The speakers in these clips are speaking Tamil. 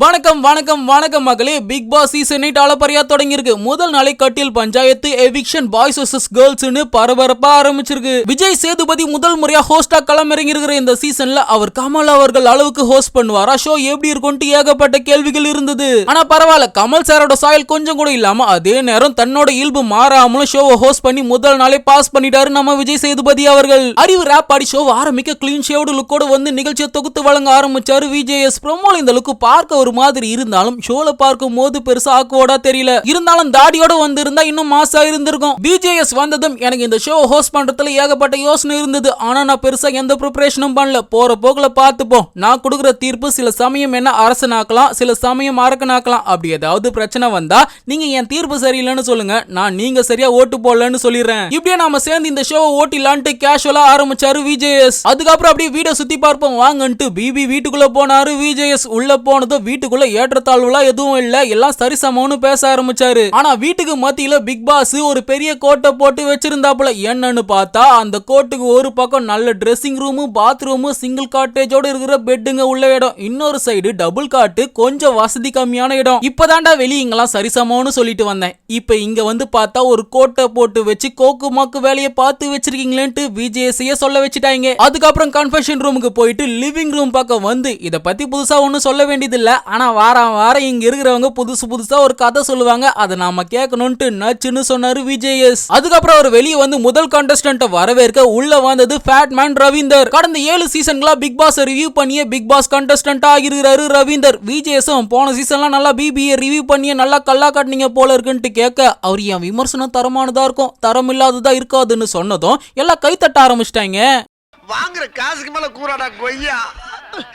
வணக்கம் வணக்கம் வணக்கம் மகளே பிக் பாஸ் சீசன் எயிட் அளப்பறையா தொடங்கியிருக்கு. முதல் நாளை கட்டில் பஞ்சாயத்து எவிக்ஷன் பாய்ஸ் வர்சஸ் கேர்ள்ஸ்னு பரபரப்பா ஆரம்பிச்சிருக்கு. விஜய் சேதுபதி முதல் முறையா ஹோஸ்டா களமிறங்கி இருக்கிற இந்த சீசன்ல அவர் கமல் அவர்கள் அளவுக்கு ஹோஸ்ட் பண்ணுவாரா? ஷோ எப்படி இருக்கும்ட்டு ஏகப்பட்ட கேள்விகள் இருந்தது. ஆனா பரவாயில்ல கமல் சாரோட சாயல் கொஞ்சம் கூட இல்லாம அதே நேரம் தன்னோட இயல்பு மாறாமலும் ஷோவை ஹோஸ்ட் பண்ணி முதல் நாளே பாஸ் பண்ணிட்டாரு நம்ம விஜய் சேதுபதி அவர்கள். அறிவு ரேப் ஆடி ஷோ ஆரம்பிக்க கிளீன் ஷேவோட லுக்கோட வந்து நிகழ்ச்சியை தொகுத்து வழங்க ஆரம்பிச்சாரு விஜேஎஸ் ப்ரோமோல இந்த லுக்கு பார்க்க ஒரு மாதிரி இருந்தாலும் ஷோல பார்க்கும் போது பெருசா ஆக்குவோடா தெரியல. இருந்தாலும் தாடியோட வந்திருந்தா இன்னும் மாசா இருந்திருக்கும். பிஜேஎஸ் வந்ததும் எனக்கு இந்த ஷோ ஹோஸ்ட் பண்றதுல ஏகப்பட்ட யோசனை இருந்தது. ஆனா நான் பெருசா எந்த ப்ரிப்பரேஷனும் பண்ணல. போற போக்குல பார்த்துப்போம். நான் கொடுக்குற தீர்ப்பு சில சமயம் என்ன அரசனாக்கலாம் சில சமயம் அரக்கனாக்கலாம். அப்படி ஏதாவது பிரச்சனை வந்தா நீங்க என் தீர்ப்பு சரியில்லைன்னு சொல்லுங்க. நான் நீங்க சரியா ஓட்டு போடலன்னு சொல்லிடுறேன். இப்படியே நாம சேர்ந்து இந்த ஷோவை ஓட்டிலான்ட்டு கேஷுவலா ஆரம்பிச்சாரு விஜேஎஸ் அதுக்கப்புறம் அப்படியே வீடை சுத்தி பார்ப்போம். வாங்கன்ட்டு பிபி வீட்டுக்குள்ள போனாரு விஜேஎஸ் உள்ள போனதும் வீட்டுக்குள்ள ஏற்றத்தாழ்வுலாம் எதுவும் இல்ல. எல்லாம் சரிசமம்னு பேச ஆரம்பிச்சாரு. ஆனா வீட்டுக்கு மத்தியில பிக் பாஸ் ஒரு பெரிய கோட்டை போட்டு வச்சிருந்தாப்புல. என்னன்னு பார்த்தா அந்த கோட்டுக்கு ஒரு பக்கம் நல்ல ட்ரெஸ்ஸிங் ரூமு பாத்ரூமு சிங்கிள் காட்டேஜோட இருக்கிற பெட்டுங்க உள்ள இடம். இன்னொரு சைடு டபுள் காட்டு கொஞ்சம் வசதி கம்மியான இடம். இப்பதான்டா வெளிய சரிசமம்னு சொல்லிட்டு வந்தேன். இப்ப இங்க வந்து பார்த்தா ஒரு கோட்டை போட்டு வச்சு கோக்கு மாக்கு வேலையை பார்த்து வச்சிருக்கீங்களேன்ட்டு விஜேசிய சொல்ல வச்சுட்டாங்க. அதுக்கப்புறம் கன்ஃபெஷன் ரூமுக்கு போயிட்டு லிவிங் ரூம் பக்கம் வந்து இதை பத்தி புதுசா ஒன்றும் சொல்ல வேண்டியதில்ல. ஆனால் வாரம் வாரம் இங்கே இருக்கிறவங்க புதுசு புதுசாக ஒரு கதை சொல்லுவாங்க. அதை நாம கேட்கணும்ட்டு நச்சுன்னு சொன்னார் விஜேஎஸ். அதுக்கப்புறம் அவர் வெளியே வந்து முதல் கண்டஸ்டன்ட்டை வரவேற்க உள்ள வந்தது ஃபேட் மேன் ரவீந்தர். கடந்த ஏழு சீசன்களா பிக் பாஸ் ரிவ்யூ பண்ணியே பிக் பாஸ் கண்டஸ்டன்டா ஆகிருக்கிறாரு ரவீந்தர். விஜேஎஸும் போன சீசன்லாம் நல்லா பிபிஏ ரிவ்யூ பண்ணியே நல்லா கல்லா காட்டினீங்க போல இருக்குன்ட்டு கேட்க அவர் என் விமர்சனம் தரமானதா இருக்கும்? தரம் இல்லாததா இருக்காதுன்னு சொன்னதும் எல்லாம் கைத்தட்ட ஆரம்பிச்சிட்டாங்க. வாங்குற காசுக்கு மேல கூறாடா கொய்யா.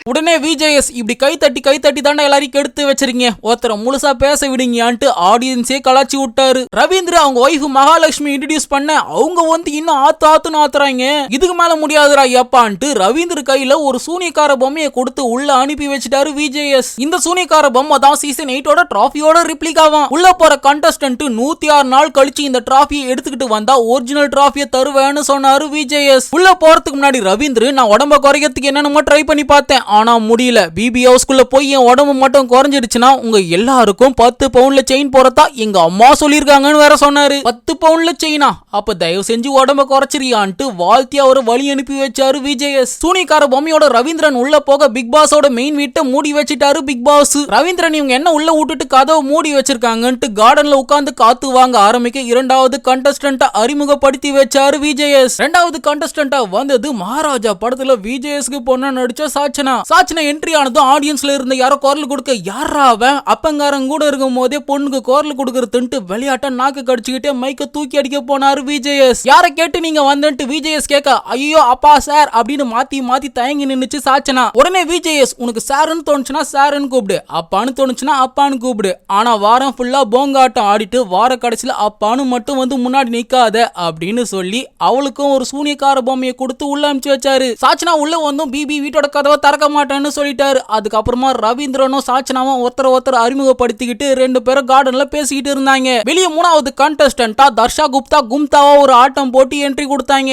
உடனே விஜேஎஸ் இப்படி கை தட்டி கை தட்டி தானே எல்லாரையும் கெடுத்து வச்சிருக்கீங்க. ஒருத்தரை முழுசா பேச விடுங்கயான்ட்டு ஆடியன்ஸே கலாச்சி விட்டாரு. ரவீந்திர அவங்க ஒய்ஃப் மகாலட்சுமி இன்ட்ரடியூஸ் பண்ண அவங்க வந்து இன்னும் ஆத்து ஆத்துன்னு ஆத்துறாங்க. இதுக்கு மேல முடியாதுடா எப்பான்ட்டு ரவீந்திர கையில ஒரு சூனியக்கார பொம்மையை கொடுத்து உள்ள அனுப்பி வச்சிட்டாரு விஜேஎஸ் இந்த சூனியக்கார பொம்மை தான் சீசன் எயிட்டோட டிராஃபியோட ஆகும் உள்ள போற கண்டஸ்டன்ட் நூத்தி ஆறு நாள் கழிச்சு இந்த டிராஃபியை எடுத்துக்கிட்டு வந்தா ஒரிஜினல் டிராஃபியை தருவேன்னு சொன்னாரு விஜேஎஸ் உள்ள போறதுக்கு முன்னாடி ரவீந்திர நான் உடம்ப குறைக்கிறதுக்கு என்னென்னமோ ட்ரை பண்ணி பார்த்தேன். ஆனா முடியல. பிபி ஹவுஸ்க்குள்ளே போய் என் உடம்பு மட்டும் குறைஞ்சிடுச்சுன்னா உங்க எல்லாருக்கும் பத்து பவுன்ல செயின் போறதா எங்க அம்மா சொல்லியிருக்காங்கன்னு வேற சொன்னார். பத்து பவுன்ல செயினா அப்ப தயவு செஞ்சு உடம்ப குறைச்சிரியான்ட்டு வாழ்த்தி அவர் வழி அனுப்பி வச்சாரு விஜயஸ் சூனிக்கார பொம்மையோட ரவீந்திரன் உள்ள போக பிக் பாஸோட மெயின் வீட்டை மூடி வச்சிட்டாரு பிக் பாஸ் ரவீந்திரன் இவங்க என்ன உள்ள விட்டுட்டு கதவை மூடி வச்சிருக்காங்கன்ட்டு கார்டன்ல உட்காந்து காத்து வாங்க ஆரம்பிக்க இரண்டாவது கண்டஸ்டன்ட்டை அறிமுகப்படுத்தி வச்சாரு விஜயஸ் ரெண்டாவது கண்டஸ்டன்ட்டா வந்தது மகாராஜா படத்துல விஜயஸ்க்கு பொண்ணா நடிச்ச சாச்சனா சாச்சனா என்ட்ரி ஆனதும் ஆடியன்ஸ்ல இருந்த யாரோ குரல் கொடுக்க யாரா அவன்? அப்பங்காரன் கூட இருக்கும் போதே பொண்ணுக்கு குரல் கொடுக்கறதுன்ட்டு விளையாட்ட நாக்கு கடிச்சுக்கிட்டே மைக்க தூக்கி அடிக்க போனாரு விஜயஸ் யாரை கேட்டு நீங்க வந்துட்டு விஜயஸ் கேட்க ஐயோ அப்பா சார் அப்படின்னு மாத்தி மாத்தி தயங்கி நின்னுச்சு சாச்சனா. உடனே விஜயஸ் உனக்கு சாருன்னு தோணுச்சுன்னா சாருன்னு கூப்பிடு அப்பான்னு தோணுச்சுன்னா அப்பான்னு கூப்பிடு. ஆனா வாரம் ஃபுல்லா போங்காட்டம் ஆடிட்டு வார கடைசியில அப்பான்னு மட்டும் வந்து முன்னாடி நிக்காத அப்படின்னு சொல்லி அவளுக்கும் ஒரு சூனியக்கார பொம்மையை கொடுத்து உள்ள அனுப்பிச்சு வச்சாரு. சாச்சனா உள்ள வந்தும் பிபி வீட்டோட கதவை திறக்க மாட்டேன்னு சொல்லிட்டாரு. அதுக்கப்புறமா ரவீந்திரனும் சாச்சனாவும் ஒருத்தர் ஒருத்தர் அறிமுகப்படுத்திக்கிட்டு ரெண்டு பேரும் கார்டன்ல பேசிக்கிட்டு இருந்தாங்க. வெளியே மூணாவது கண்டஸ்டன்டா தர்ஷா குப்தா கும்தாவா ஒரு ஆட்டம் போட்டு என்ட்ரி கொடுத்தாங்க.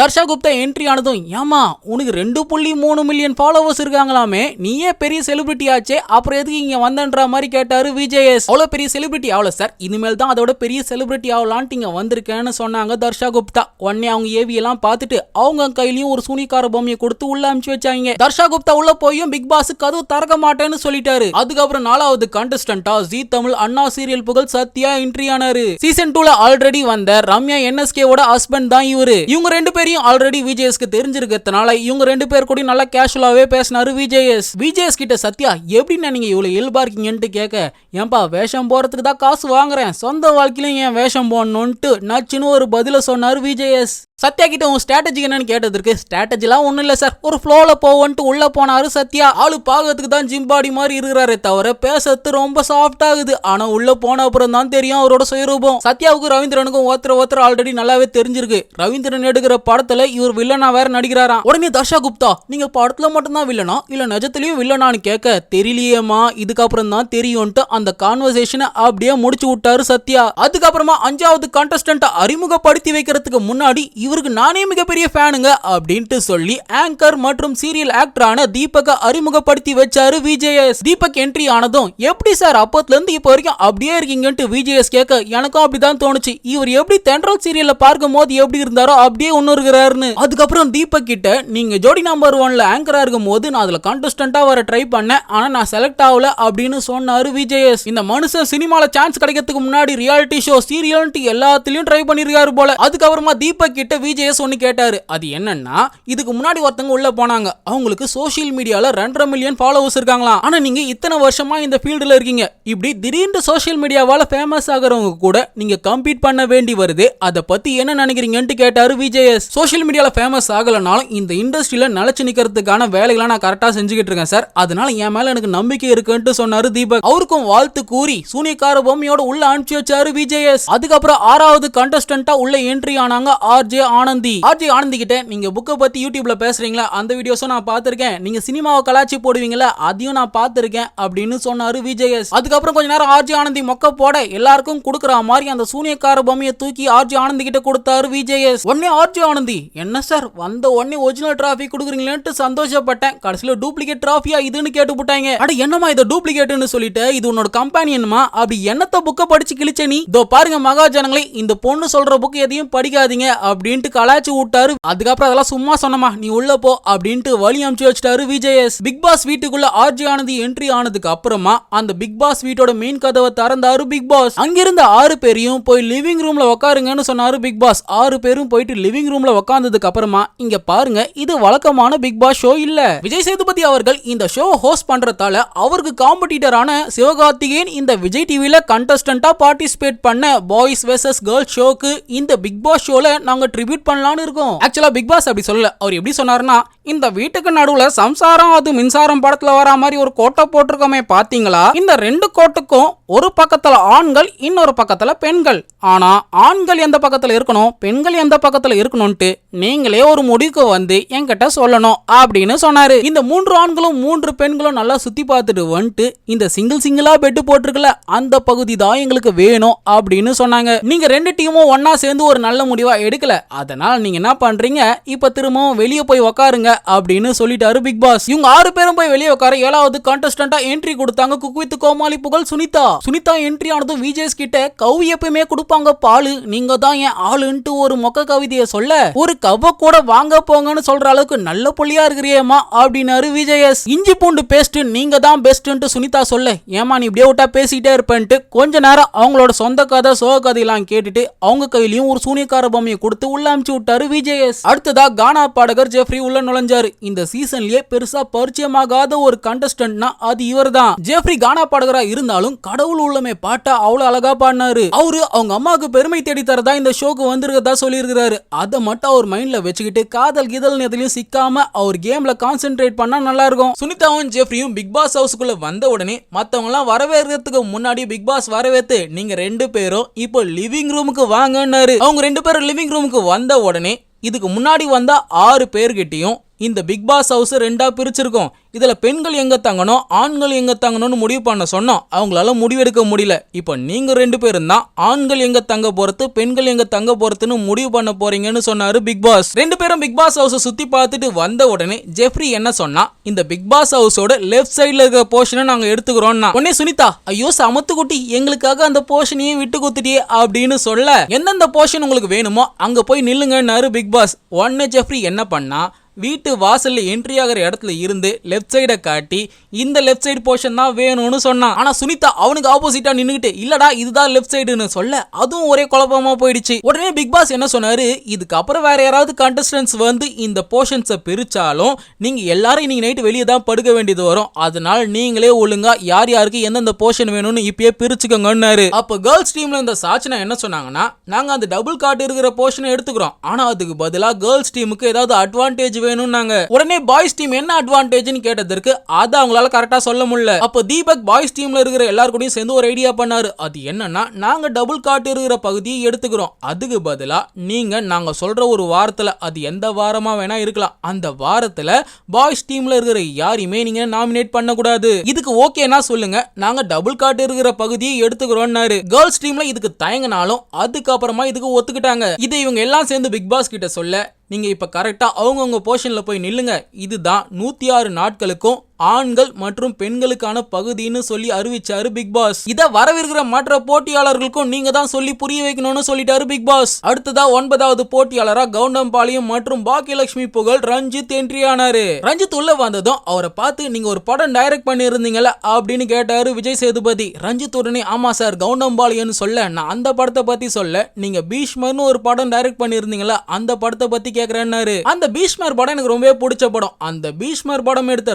தர்ஷா குப்தா என்ட்ரி ஆனதும் ஏமா உனக்கு ரெண்டு புள்ளி மூணு மில்லியன் ஃபாலோவர்ஸ் இருக்காங்களாமே நீயே பெரிய செலிபிரிட்டி ஆச்சே அப்புறம் எதுக்கு இங்க வந்தன்ற மாதிரி கேட்டாரு விஜேஎஸ். அவ்வளவு பெரிய செலிபிரிட்டி ஆகல சார் இனிமேல் தான் அதோட பெரிய செலிபிரிட்டி ஆகலான்ட்டு இங்க வந்திருக்கேன்னு சொன்னாங்க தர்ஷா குப்தா. உடனே அவங்க ஏவி எல்லாம் பார்த்துட்டு அவங்க கையிலயும் ஒரு சூனிக்கார பொம்மையை கொடுத்து உள்ள அனுப்பிச்சு வச்சாங்க. தர்ஷா குப்தா உள்ள போயும் பிக் பாஸ் கதவு திறக்க மாட்டேன்னு சொல்லிட்டாரு. அதுக்கப்புறம் நாலாவது கண்டஸ்டன்டா ஜி தமிழ் அண்ணா சீரியல் புகழ் சத்யா என்ட்ரி ஆனாரு. சீசன் டூல ஆல்ரெடி வந்த ரம்யா என்எஸ்கேவோட ஹஸ்பண்ட் தான் இவரு. இவங்க ரெண்டு பேரையும் ஆல்ரெடி விஜேஎஸ்க்கு தெரிஞ்சிருக்கிறதுனால இவங்க ரெண்டு பேர் கூட நல்லா கேஷுவலாவே பேசினாரு விஜேஎஸ். விஜேஎஸ் கிட்ட சத்யா எப்படின்னா நீங்க இவ்வளவு இயல்பா இருக்கீங்கன்ட்டு கேட்க ஏன்பா வேஷம் போறதுக்கு தான் காசு வாங்குறேன். சொந்த வாழ்க்கையிலும் ஏன் வேஷம் போடணும்ட்டு நச்சுன்னு ஒரு பதில சொன்னாரு விஜேஎஸ். சத்யா கிட்ட உன் ஸ்ட்ராட்டஜி என்னன்னு கேட்டதற்கு ஸ்ட்ராட்டஜிலாம் ஒன்றும் இல்லை சார் ஒரு ஃப்ளோவில் போவோன்ட்டு உள்ளே போனாரு சத்யா. ஆளு பார்க்கறதுக்கு தான் ஜிம்பாடி மாதிரி இருக்கிறாரே தவிர பேசுறது ரொம்ப சாஃப்ட் ஆகுது. உள்ளே போன அப்புறம் தான் தெரியும் அவரோட சுயரூபம். சத்யாவுக்கும் ரவீந்திரனுக்கும் ஒருத்தர் ஒருத்தர் ஆல்ரெடி நல்லாவே தெரிஞ்சிருக்கு. ரவீந்திரன் எடுக்கிற படத்தில் இவர் வில்லனா வேற நடிக்கிறாராம். உடனே தர்ஷா குப்தா நீங்கள் படத்தில் மட்டும்தான் வில்லனா இல்லை நிஜத்துலையும் வில்லனான்னு கேட்க தெரியலையேமா இதுக்கப்புறம் தான் தெரியும்ட்டு அந்த கான்வர்சேஷனை அப்படியே முடிச்சு விட்டாரு சத்யா. அதுக்கப்புறமா அஞ்சாவது கண்டஸ்டண்ட்டை அறிமுகப்படுத்தி வைக்கிறதுக்கு முன்னாடி இவருக்கு நானே மிகப்பெரிய ஃபேனுங்க அப்படின்ட்டு சொல்லி ஆங்கர் மற்றும் சீரியல் ஆக்டரான தீபக அறிமுகப்படுத்தி வச்சாரு விஜேஎஸ் தீபக் என்ட்ரி ஆனதும் எப்படி சார் அப்பத்துல இருந்து இப்போ வரைக்கும் அப்படியே இருக்கீங்கன்ட்டு விஜேஎஸ் கேட்க எனக்கும் அப்படிதான் தோணுச்சு. இவர் எப்படி தென்றல் சீரியல்ல பார்க்கும் போது எப்படி இருந்தாரோ அப்படியே ஒன்று இருக்கிறாருன்னு. அதுக்கப்புறம் தீபக் கிட்ட நீங்க ஜோடி நம்பர் ஒன்ல ஆங்கரா இருக்கும் போது நான் அதுல கான்டெஸ்டன்டா வர ட்ரை பண்ணேன். ஆனா நான் செலக்ட் ஆகல அப்படின்னு சொன்னாரு விஜேஎஸ் இந்த மனுஷன் சினிமால சான்ஸ் கிடைக்கிறதுக்கு முன்னாடி ரியாலிட்டி ஷோ சீரியல்ட்டு எல்லாத்துலயும் ட்ரை பண்ணிருக்காரு போல. அதுக்கப்புறமா தீபக் கிட்ட விஜேஎஸ் ஒன்னு கேட்டாரு. அது என்னன்னா இதுக்கு முன்னாடி ஒருத்தவங்க உள்ள போனாங்க. அவங்களுக்கு சோஷியல் மீடியால ரெண்டரை மில்லியன் ஃபாலோவர்ஸ் இருக்காங்களாம். ஆனா நீங்க இத்தனை வருஷமா இந்த ஃபீல்டுல இருக்கீங்க. இப்படி திடீர்னு சோஷியல் மீடியாவால ஃபேமஸ் ஆகுறவங்க கூட நீங்க கம்பீட் பண்ண வேண்டி வருது. அதை பத்தி என்ன நினைக்கிறீங்கன்ட்டு கேட்டாரு விஜேஎஸ் சோஷியல் மீடியால ஃபேமஸ் ஆகலனாலும் இந்த இண்டஸ்ட்ரியில நிலைச்சு நிக்கிறதுக்கான வேலைகளை நான் கரெக்டா செஞ்சுக்கிட்டு இருக்கேன் சார் அதனால என் மேல எனக்கு நம்பிக்கை இருக்குன்ட்டு சொன்னாரு தீபக். அவருக்கும் வாழ்த்து கூறி சூனியக்கார பொம்மையோட உள்ள அனுப்பிச்சு வச்சாரு விஜேஎஸ் அதுக்கப்புறம் ஆறாவது கண்டஸ்டன்டா உள்ள என்ட்ரி ஆனாங்க ஆர்ஜே ஆனந்தி ஆர்ஜே ஆனந்தி கிட்ட நீங்க புக்கை பத்தி யூடியூப்ல பேசுறீங்களா? அந்த வீடியோஸும் நான் பார்த்திருக்கேன். நீங்க சினிமாவை கலாச்சி போடுவீங்களா அதையும் நான் பார்த்திருக்கேன் அப்படின்னு சொன்னாரு விஜயஸ் அதுக்கப்புறம் கொஞ்ச நேரம் ஆர்ஜே ஆனந்தி மொக்க போட எல்லாருக்கும் கொடுக்குற மாதிரி அந்த சூனியக்கார பொம்மையை தூக்கி ஆர்ஜே ஆனந்தி கிட்ட கொடுத்தாரு விஜேஎஸ் உடனே ஆர்ஜே ஆனந்தி என்ன சார் வந்த உடனே ஒரிஜினல் டிராஃபி கொடுக்குறீங்களேன்ட்டு சந்தோஷப்பட்டேன். கடைசியில் டூப்ளிகேட் டிராஃபியா இதுன்னு கேட்டு போட்டாங்க அட என்னமா இது டூப்ளிகேட்னு சொல்லிட்டு? இது உன்னோட கம்பெனி என்னமா அப்படி என்னத்த புக்கை படிச்சு கிழிச்ச நீ? இதோ பாருங்க மகாஜனங்களே இந்த பொண்ணு சொல்ற புக் எதையும் படிக்காதீங்க அப்படின்னு அப்படின்ட்டு கலாச்சி விட்டாரு. அதுக்கப்புறம் அதெல்லாம் சும்மா சொன்னமா நீ உள்ள போ அப்படின்ட்டு வழி அமுச்சு வச்சிட்டாரு விஜயஸ் பிக் பாஸ் வீட்டுக்குள்ள ஆர்ஜி ஆனந்தி என்ட்ரி ஆனதுக்கு அப்புறமா அந்த பிக் பாஸ் வீட்டோட மெயின் கதவை திறந்தாரு பிக் பாஸ். அங்கிருந்த ஆறு பேரையும் போய் லிவிங் ரூம்ல உட்காருங்கன்னு சொன்னாரு பிக் பாஸ். ஆறு பேரும் போயிட்டு லிவிங் ரூம்ல உட்கார்ந்ததுக்கு அப்புறமா இங்க பாருங்க இது வழக்கமான பிக் பாஸ் ஷோ இல்ல. விஜய் சேதுபதி அவர்கள் இந்த ஷோ ஹோஸ்ட் பண்றதால அவருக்கு காம்படிட்டரான சிவகார்த்திகேயன் இந்த விஜய் டிவில கண்டஸ்டன்டா பார்ட்டிசிபேட் பண்ண பாய்ஸ் வெர்சஸ் கேர்ள்ஸ் ஷோக்கு இந்த பிக் பாஸ் ஷோல நாங்க ட்ரிபியூட் பண்ணலாம்னு இருக்கும். ஆக்சுவலா பிக் பாஸ் அப்படி சொல்லல. அவர் எப்படி சொன்னாருன்னா இந்த வீட்டுக்கு நடுவுல சம்சாரம் அது மின்சாரம் படத்துல வர மாதிரி ஒரு கோட்டை போட்டிருக்கோமே பாத்தீங்களா இந்த ரெண்டு கோட்டுக்கும் ஒரு பக்கத்துல ஆண்கள் இன்னொரு பக்கத்துல பெண்கள். ஆனா ஆண்கள் எந்த பக்கத்துல இருக்கணும்? பெண்கள் எந்த பக்கத்துல இருக்கணும்ட்டு நீங்களே ஒரு முடிவுக்கு வந்து என்கிட்ட சொல்லணும் அப்படின்னு சொன்னாரு. இந்த மூன்று ஆண்களும் மூன்று பெண்களும் நல்லா சுத்தி பார்த்துட்டு வந்துட்டு இந்த சிங்கிள் சிங்கிளா பெட்டு போட்டிருக்கல அந்த பகுதி தான் எங்களுக்கு வேணும் அப்படின்னு சொன்னாங்க. நீங்க ரெண்டு டீமும் ஒன்னா சேர்ந்து ஒரு நல்ல முடிவா எடுக்கல. அதனால் நீங்க என்ன பண்றீங்க? இப்ப திரும்பவும் வெளியே போய் உக்காருங்க அப்படின்னு சொல்லிட்டாரு பிக் பாஸ். இவங்க ஆறு பேரும் போய் வெளியே உட்கார ஏழாவது கான்டெஸ்டண்டா என்ட்ரி கொடுத்தாங்க. குக் வித் கோமாளி புகழ் சுனிதா. சுனிதா என்ட்ரி ஆனதும் விஜய்ஸ் கிட்ட கவி எப்பயுமே கொடுப்பாங்க. பாலு நீங்க தான் என் ஆளுன்ட்டு ஒரு மொக்க கவிதையை சொல்ல ஒரு கவ கூட வாங்க போங்கன்னு சொல்ற அளவுக்கு நல்ல புள்ளியா இருக்கிறியேமா அப்படின்னாரு விஜயஸ் இஞ்சி பூண்டு பேஸ்ட் நீங்க தான் பெஸ்ட்ன்ட்டு சுனிதா சொல்ல ஏமா நீ இப்படியே விட்டா பேசிட்டே இருப்பேன்ட்டு. கொஞ்ச நேரம் அவங்களோட சொந்த கதை சோக கதையெல்லாம் கேட்டுட்டு அவங்க கையிலயும் ஒரு சூனியக்கார பொம்மையை கொடுத்து உள்ள அமுச்சு விட்டாரு விஜேஎஸ். அடுத்ததா கானா பாடகர் ஜெஃப்ரி உள்ள நுழைஞ்சாரு. இந்த சீசன்லயே பெருசா பரிச்சயமாகாத ஒரு கண்டஸ்டன்ட்னா அது இவர் தான் ஜெஃப்ரி கானா பாடகரா இருந்தாலும் கடவுள் உள்ளமே பாட்டா அவ்வளவு அழகா பாடினாரு. அவரு அவங்க அம்மாவுக்கு பெருமை தேடி தரதா இந்த ஷோக்கு வந்திருக்கதா சொல்லியிருக்கிறாரு. அதை மட்டும் அவர் மைண்ட்ல வச்சுக்கிட்டு காதல் கீதல் எதுலயும் சிக்காம அவர் கேம்ல கான்சென்ட்ரேட் பண்ணா நல்லா இருக்கும். சுனிதாவும் ஜெஃப்ரியும் பிக் பாஸ் ஹவுஸ்க்குள்ள வந்த உடனே மத்தவங்க எல்லாம் வரவேற்கிறதுக்கு முன்னாடி பிக் பாஸ் வரவேத்து நீங்க ரெண்டு பேரும் இப்போ லிவிங் ரூமுக்கு வாங்கன்னாரு. அவங்க ரெண்டு பேரும் லிவிங் ரூமுக்கு வந்த உடனே இதுக்கு முன்னாடி வந்த ஆறு பேர்கிட்டயும் இந்த பிக் பாஸ் ஹவுஸ் ரெண்டாக பிரிச்சிருக்கோம். இதில் பெண்கள் எங்கே தங்கணும் ஆண்கள் எங்கே தங்கணும்னு முடிவு பண்ண சொன்னோம் அவங்களால முடிவெடுக்க முடியல. இப்போ நீங்கள் ரெண்டு பேரும் தான் ஆண்கள் எங்கே தங்க போகிறது பெண்கள் எங்கே தங்க போகிறதுன்னு முடிவு பண்ண போகிறீங்கன்னு சொன்னார் பிக் பாஸ் ரெண்டு பேரும் பிக் பாஸ் ஹவுஸை சுற்றி பார்த்துட்டு வந்த உடனே ஜெஃப்ரி என்ன சொன்னால் இந்த பிக் பாஸ் ஹவுஸோட லெஃப்ட் சைடில் இருக்க போர்ஷனை நாங்கள் எடுத்துக்கிறோம்னா. உடனே சுனிதா ஐயோ சமத்துக்குட்டி எங்களுக்காக அந்த போர்ஷனையே விட்டு கொடுத்துட்டியே அப்படின்னு சொல்ல எந்தெந்த போர்ஷன் உங்களுக்கு வேணுமோ அங்கே போய் நில்லுங்கன்னாரு பிக் பாஸ் உடனே ஜெஃப்ரி என்ன பண்ணால் வீட்டு வாசலில் என்ட்ரி ஆகிற இடத்துல இருந்து லெஃப்ட் சைடை காட்டி இந்த லெஃப்ட் சைடு போர்ஷன் தான் வேணும்னு சொன்னான். ஆனால் சுனிதா அவனுக்கு ஆப்போசிட்டாக நின்றுக்கிட்டு இல்லடா இதுதான் லெஃப்ட் சைடுன்னு சொல்ல அதுவும் ஒரே குழப்பமா போயிடுச்சு. உடனே பிக் பாஸ் என்ன சொன்னாரு? இதுக்கப்புறம் வேற யாராவது கண்டஸ்டன்ஸ் வந்து இந்த போர்ஷன்ஸை பிரித்தாலும் நீங்கள் எல்லாரும் இன்னைக்கு நைட்டு வெளியே தான் படுக்க வேண்டியது வரும். அதனால நீங்களே ஒழுங்காக யார் யாருக்கு எந்தெந்த போர்ஷன் வேணும்னு இப்பயே பிரிச்சுக்கோங்கன்னாரு. அப்போ கேர்ள்ஸ் டீமில் இந்த சாச்சனா என்ன சொன்னாங்கன்னா நாங்கள் அந்த டபுள் கார்டு இருக்கிற போர்ஷனை எடுத்துக்கிறோம். ஆனால் அதுக்கு பதிலாக கேர்ள்ஸ் டீமுக்கு ஏதாவது அட்வான்டேஜ் வேணும்னாங்க. உடனே பாய்ஸ் டீம் என்ன அட்வான்டேஜ்னு கேட்டதற்கு அதை அவங்களால கரெக்டா சொல்ல முடியல. அப்போ தீபக் பாய்ஸ் டீம்ல இருக்கிற எல்லார் சேர்ந்து ஒரு ஐடியா பண்ணாரு. அது என்னன்னா நாங்க டபுள் காட்டு இருக்கிற பகுதியை எடுத்துக்கிறோம். அதுக்கு பதிலா நீங்க நாங்க சொல்ற ஒரு வாரத்துல அது எந்த வாரமா வேணா இருக்கலாம். அந்த வாரத்துல பாய்ஸ் டீம்ல இருக்கிற யாரையுமே நீங்க நாமினேட் பண்ணக்கூடாது. இதுக்கு ஓகேனா சொல்லுங்க நாங்க டபுள் காட்டு இருக்கிற பகுதியை எடுத்துக்கிறோம்னாரு. கேர்ள்ஸ் டீம்ல இதுக்கு தயங்கினாலும் அதுக்கப்புறமா இதுக்கு ஒத்துக்கிட்டாங்க. இதை இவங்க எல்லாம் சேர்ந்து பிக் பாஸ் கிட்ட சொல்ல நீங்கள் இப்போ கரெக்டாக அவங்கவுங்க போர்ஷனில் போய் நில்லுங்க. இதுதான் நூற்றி ஆறு நாட்களுக்கும் ஆண்கள் மற்றும் பெண்களுக்கான பகுதின்னு சொல்லி அறிவிச்சாரு பிக் பாஸ் இத வரவிருக்கிற மற்ற போட்டியாளர்களுக்கும் நீங்க தான் சொல்லி புரிய வைக்கணும்னு சொல்லிட்டாரு பிக் பாஸ் அடுத்ததா ஒன்பதாவது போட்டியாளரா கவுண்டம்பாளையம் மற்றும் பாக்கியலட்சுமி புகழ் ரஞ்சித் என்ட்ரி ஆனாரு ரஞ்சித் உள்ள வந்ததும் அவரை பார்த்து நீங்க ஒரு படம் டைரக்ட் பண்ணிருந்தீங்கல்ல அப்படின்னு கேட்டாரு விஜய் சேதுபதி. ரஞ்சித் உடனே ஆமா சார் கவுண்டம்பாளையம்னு சொல்ல நான் அந்த படத்தை பத்தி சொல்ல நீங்க பீஷ்மர்னு ஒரு படம் டைரக்ட் பண்ணியிருந்தீங்களா அந்த படத்தை பத்தி கேக்குறேன்னாரு. அந்த பீஷ்மர் படம் எனக்கு ரொம்பவே பிடிச்ச படம். அந்த பீஷ்மர் படம் எடுத்த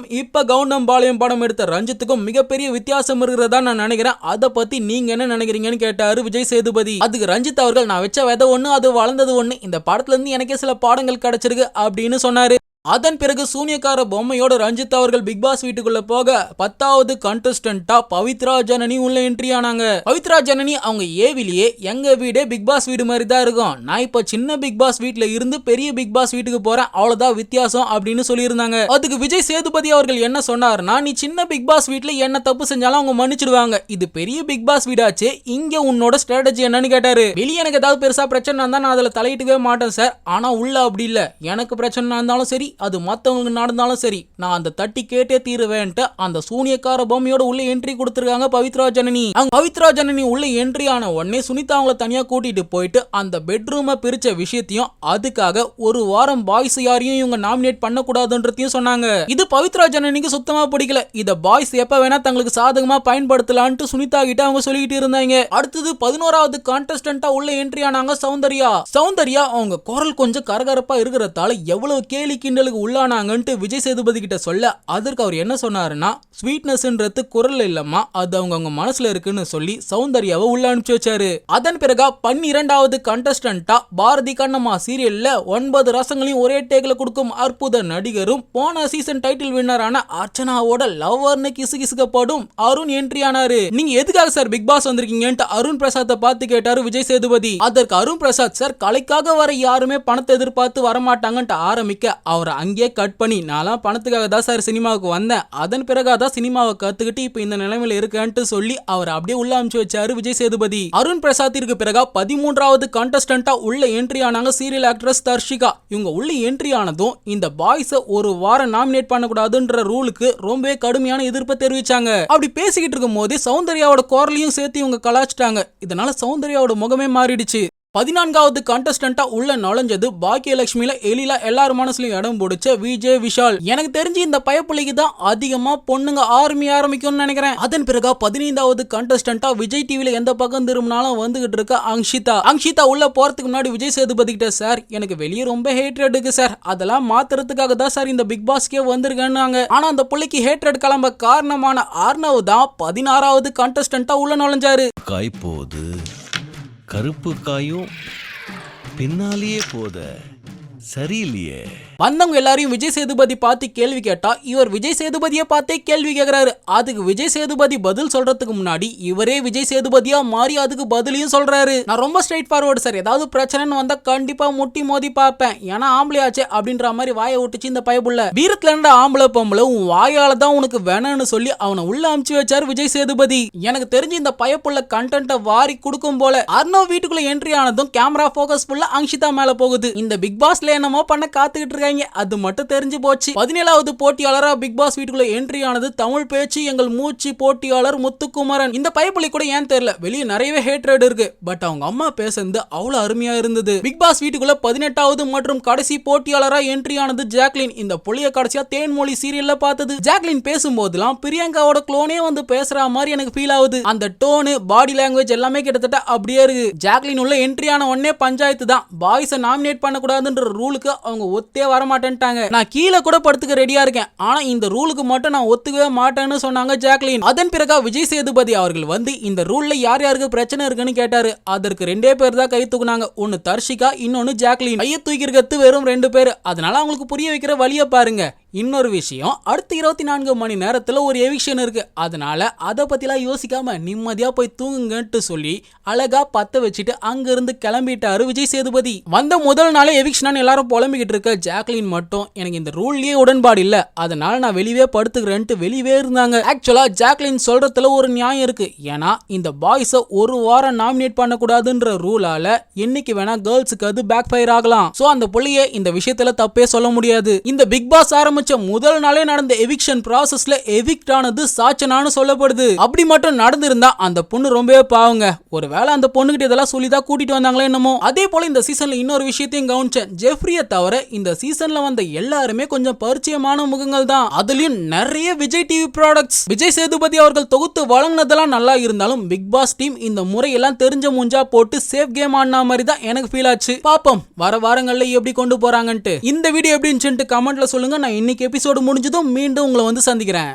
ரஞ்சித்துக்கும் கவுண்டம் கவுண்டம்பாளையம் படம் எடுத்த ரஞ்சித்துக்கும் மிகப்பெரிய வித்தியாசம் இருக்கிறதா நான் நினைக்கிறேன். அதை பத்தி நீங்க என்ன நினைக்கிறீங்கன்னு கேட்டாரு விஜய் சேதுபதி. அதுக்கு ரஞ்சித் அவர்கள் நான் வச்ச விதை ஒன்று அது வளர்ந்தது ஒன்று இந்த படத்துல இருந்து எனக்கே சில பாடங்கள் கிடைச்சிருக்கு அப்படின்னு சொன்னாரு. அதன் பிறகு சூனியக்கார பொம்மையோட ரஞ்சித் அவர்கள் பிக் பாஸ் வீட்டுக்குள்ள போக பத்தாவது கண்டஸ்டன்டா பவித்ரா ஜனனி உள்ள என்ட்ரி ஆனாங்க. பவித்ரா ஜனனி அவங்க ஏவிலேயே எங்க வீடே பிக் பாஸ் வீடு மாதிரி தான் இருக்கும். நான் இப்ப சின்ன பிக் பாஸ் வீட்ல இருந்து பெரிய பிக் பாஸ் வீட்டுக்கு போறேன். அவ்வளவுதான் வித்தியாசம் அப்படின்னு சொல்லியிருந்தாங்க. அதுக்கு விஜய் சேதுபதி அவர்கள் என்ன சொன்னாருன்னா நீ சின்ன பிக் பாஸ் வீட்ல என்ன தப்பு செஞ்சாலும் அவங்க மன்னிச்சிடுவாங்க. இது பெரிய பிக் பாஸ் வீடாச்சு. இங்க உன்னோட ஸ்ட்ராட்டஜி என்னன்னு கேட்டாரு. வெளியே எனக்கு ஏதாவது பெருசா பிரச்சனை இருந்தா நான் அதுல தலையிடவே மாட்டேன் சார் ஆனா உள்ள அப்படி இல்ல. எனக்கு பிரச்சனை இருந்தாலும் சரி அது மற்றவங்களுக்கு நடந்தாலும் சரி நான் அந்த தட்டி கேட்டே தீருவேன்ட்டு அந்த சூனியக்கார பொம்மையோட உள்ள என்ட்ரி கொடுத்திருக்காங்க பவித்ரா ஜனனி. அங்க பவித்ரா ஜனனி உள்ள என்ட்ரி ஆன உடனே சுனிதா அவங்கள தனியா கூட்டிட்டு போயிட்டு அந்த பெட்ரூமை பிரிச்ச விஷயத்தையும் அதுக்காக ஒரு வாரம் பாய்ஸ் யாரையும் இவங்க நாமினேட் பண்ணக்கூடாதுன்றதையும் சொன்னாங்க. இது பவித்ரா ஜனனிக்கு சுத்தமா பிடிக்கல. இத பாய்ஸ் எப்ப வேணா தங்களுக்கு சாதகமா பயன்படுத்தலான்ட்டு சுனிதா கிட்ட அவங்க சொல்லிக்கிட்டு இருந்தாங்க. அடுத்தது பதினோராவது கான்டெஸ்டன்டா உள்ள என்ட்ரி ஆனாங்க சௌந்தர்யா. சௌந்தர்யா அவங்க குரல் கொஞ்சம் கரகரப்பா இருக்கிறதால எவ்வளவு கேலி கிண்டலுக்கு உள்ளானாங்கன்ட்டு விஜய் சேதுபதி கிட்ட சொல்ல அதற்கு அவர் என்ன சொன்னாருன்னா ஸ்வீட்னஸ்ன்றது குரல் இல்லம்மா அது அவங்க அவங்க மனசுல இருக்குன்னு சொல்லி சௌந்தர்யாவை உள்ள அனுப்பிச்சு வச்சாரு. அதன் பிறகா பன்னிரண்டாவது கண்டஸ்டண்டா பாரதி கண்ணம்மா சீரியல்ல ஒன்பது ரசங்களையும் ஒரே டேக்ல கொடுக்கும் அற்புத நடிகரும் போன சீசன் டைட்டில் வின்னரான அர்ச்சனாவோட லவ்வர்னு கிசு கிசுக்கப்படும் அருண் என்ட்ரி ஆனாரு நீங்க எதுக்காக சார் பிக் பாஸ் வந்திருக்கீங்கன்ட்டு அருண் பிரசாத்தை பார்த்து கேட்டாரு விஜய் சேதுபதி. அதற்கு அருண் பிரசாத் சார் கலைக்காக வர யாருமே பணத்தை எதிர்பார்த்து வரமாட்டாங்கன்ட்டு ஆரம்பிக்க அவர் அங்கேயே கட் பண்ணி நான்லாம் பணத்துக்காக தான் சார் சினிமாவுக்கு வந்தேன். அதன் பிறகு தான் சினிமாவை கத்துக்கிட்டு இப்போ இந்த நிலைமையில இருக்கேன்ட்டு சொல்லி அவர் அப்படியே உள்ள அனுப்பிச்சு வச்சாரு விஜய் சேதுபதி. அருண் பிரசாத்திற்கு பிறகா பதிமூன்றாவது கான்டெஸ்டன்டா உள்ள என்ட்ரி ஆனாங்க சீரியல் ஆக்ட்ரஸ் தர்ஷிகா. இவங்க உள்ள என்ட்ரி ஆனதும் இந்த பாய்ஸ ஒரு வாரம் நாமினேட் பண்ணக்கூடாதுன்ற ரூலுக்கு ரொம்பவே கடுமையான எதிர்ப்பை தெரிவிச்சாங்க. அப்படி பேசிக்கிட்டு இருக்கும் போதே சௌந்தர்யாவோட குரலையும் சேர்த்து இவங்க கலாச்சிட்டாங்க. இதனால சௌந்தர்யாவோட முகமே மாறிடுச்சு. பதினான்காவது கான்டெஸ்டன்டா உள்ள நுழைஞ்சது. பாக்கியலட்சுமியில எழில எல்லார் மனசுலயும் இடம் பிடிச்ச விஜய் விஷால். எனக்கு தெரிஞ்சு இந்த பயப்புள்ளைக்கு தான் அதிகமா பொண்ணுங்க ஆர்மி ஆரம்பிக்கும்னு நினைக்கிறேன். அதன் பிறகா பதினைந்தாவது கான்டெஸ்டன்டா விஜய் டிவில எந்த பக்கம் திரும்பினாலும் வந்துகிட்டு இருக்க அங்ஷிதா. அங்ஷிதா உள்ள போறதுக்கு முன்னாடி விஜய் சேதுபதி கிட்ட சார் எனக்கு வெளியே ரொம்ப ஹேட்ரட் இருக்கு சார். அதெல்லாம் மாத்துறதுக்காக தான் சார் இந்த பிக் பாஸ்க்கே வந்திருக்கேன்னாங்க. ஆனா அந்த பிள்ளைக்கு ஹேட்ரட் கிளம்ப காரணமான ஆர்னவ் தான் பதினாறாவது கான்டெஸ்டன்டா உள்ள நுழைஞ்சாரு. காய் போகுது கருப்பு காயும் பின்னாலேயே போத சரியில்லையே. வந்தவங்க எல்லாரையும் விஜய் சேதுபதி பார்த்து கேள்வி கேட்டா இவர் விஜய் சேதுபதியை பார்த்தே கேள்வி கேட்கிறாரு அதுக்கு விஜய் சேதுபதி பதில் சொல்றதுக்கு முன்னாடி இவரே விஜய் சேதுபதியா மாறி அதுக்கு பதிலையும் சொல்றாரு. நான் ரொம்ப ஸ்ட்ரைட் ஃபார்வர்டு சார் ஏதாவது பிரச்சனைன்னு வந்தா கண்டிப்பா முட்டி மோதி பார்ப்பேன். ஏன்னா ஆம்பளையாச்சே அப்படின்ற மாதிரி வாயை விட்டுச்சு இந்த பயபுள்ள. வீரத்துல இருந்த ஆம்பளை பொம்பளை உன் வாயால தான் உனக்கு வேணும்னு சொல்லி அவனை உள்ள அமுச்சு வச்சாரு விஜய் சேதுபதி. எனக்கு தெரிஞ்சு இந்த பயப்புள்ள கண்டென்ட்டை வாரி கொடுக்கும் போல அர்ணவ் வீட்டுக்குள்ள என்ட்ரி ஆனதும் கேமரா போக்கஸ் ஃபுல்லா அங்கிதா மேல போகுது. இந்த பிக் பாஸ்ல என்னமோ பண்ண காத்துக்கிட்டு இருக்காங்க. அது மட்டும் தெரிஞ்சு போச்சு. பதினேழாவது போட்டியாளரா பிக் பாஸ் வீட்டுக்குள்ள என்ட்ரி ஆனது தமிழ் பேச்சு எங்கள் மூச்சு போட்டியாளர் முத்துக்குமரன். இந்த பயப்புள்ளி கூட ஏன் தெரியல? வெளியே நிறையவே ஹேட்ரேட் இருக்கு. பட் அவங்க அம்மா பேசுறது அவ்வளவு அருமையா இருந்தது. பிக் பாஸ் வீட்டுக்குள்ள பதினெட்டாவது மற்றும் கடைசி போட்டியாளரா என்ட்ரி ஆனது ஜாக்லின் இந்த புள்ளிய கடைசியா தேன்மொழி சீரியல்ல பார்த்தது. ஜாக்லின் பேசும்போதெல்லாம் பிரியங்காவோட குளோனே வந்து பேசுற மாதிரி எனக்கு ஃபீல் ஆகுது. அந்த டோனு பாடி லாங்குவேஜ் எல்லாமே கிட்டத்தட்ட அப்படியே இருக்கு. ஜாக்லின் உள்ள என்ட்ரி ஆன உடனே பஞ்சாயத்து தான். பாய்ஸை நாமினேட் பண்ணக்கூடாதுன்ற ரூலுக்கு அவங்க ஒத்தே வர வரமாட்டேன்ட்டாங்க. நான் கீழே கூட படுத்துக்க ரெடியா இருக்கேன். ஆனா இந்த ரூலுக்கு மட்டும் நான் ஒத்துக்கவே மாட்டேன்னு சொன்னாங்க ஜாக்லின். அதன் பிறகா விஜய் சேதுபதி அவர்கள் வந்து இந்த ரூல்ல யார் யாருக்கு பிரச்சனை இருக்குன்னு கேட்டாரு. அதற்கு ரெண்டே பேர் தான் கை தூக்குனாங்க. ஒன்னு தர்ஷிகா இன்னொன்னு ஜாக்லின். கையை தூக்கிருக்கிறது வெறும் ரெண்டு பேர். அதனால அவங்களுக்கு புரிய வைக்கிற வழியை பாருங்க. இன்னொரு விஷயம் அடுத்த இருபத்தி நான்கு மணி நேரத்தில் ஒரு எவிக்ஷன் இருக்குது அதனால் அதை பற்றிலாம் யோசிக்காம நிம்மதியாக போய் தூங்குங்கன்ட்டு சொல்லி அழகாக பற்ற வச்சுட்டு அங்கேருந்து கிளம்பிட்டாரு விஜய் சேதுபதி. வந்த முதல் நாளே எவிக்ஷன் எல்லாரும் புலம்பிக்கிட்டு இருக்க ஜாக்லின் மட்டும் எனக்கு இந்த ரூல்லையே உடன்பாடு இல்லை. அதனால நான் வெளியே படுத்துக்கிறேன்ட்டு வெளியவே இருந்தாங்க. ஆக்சுவலாக ஜாக்லின் சொல்கிறதுல ஒரு நியாயம் இருக்குது ஏன்னா இந்த பாய்ஸை ஒரு வாரம் நாமினேட் பண்ணக்கூடாதுன்ற ரூலால என்னைக்கு வேணா கேர்ள்ஸுக்கு அது பேக் ஃபயர் ஆகலாம். ஸோ அந்த புள்ளைய இந்த விஷயத்தில் தப்பே சொல்ல முடியாது. இந்த பிக் பாஸ் ஆரம்பிச்ச முதல் நாளே நடந்த எவிக்ஷன் ப்ராசஸ்ல எவிக்ட் ஆனது சாச்சனான்னு சொல்லப்படுது. அப்படி மட்டும் நடந்திருந்தா அந்த பொண்ணு ரொம்பவே பாவங்க. ஒருவேளை அந்த பொண்ணுகிட்ட இதெல்லாம் சொல்லி தான் கூட்டிட்டு வந்தாங்களே என்னமோ. அதே போல இந்த சீசன்ல இன்னொரு விஷயத்தையும் கவனிச்சேன். ஜெஃப்ரிய தவிர இந்த சீசன்ல வந்த எல்லாருமே கொஞ்சம் பரிச்சயமான முகங்கள் தான். அதுலயும் நிறைய விஜய் டிவி ப்ராடக்ட்ஸ் விஜய் சேதுபதி அவர்கள் தொகுத்து வழங்கினதெல்லாம் நல்லா இருந்தாலும் பிக் பாஸ் டீம் இந்த முறையெல்லாம் தெரிஞ்ச முஞ்சா போட்டு சேஃப் கேம் ஆடின மாதிரி தான் எனக்கு ஃபீல் ஆச்சு. பாப்போம். வர வாரங்கள்ல எப்படி கொண்டு போறாங்கன்ட்டு. இந்த வீடியோ எப்படி இருந்துச்சுன்ட்டு கமெண்ட்ல சொல்லுங்க. நான் இன்னைக்கு எபிசோடு முடிஞ்சதும் மீண்டும் உங்களை வந்து சந்திக்கிறேன்.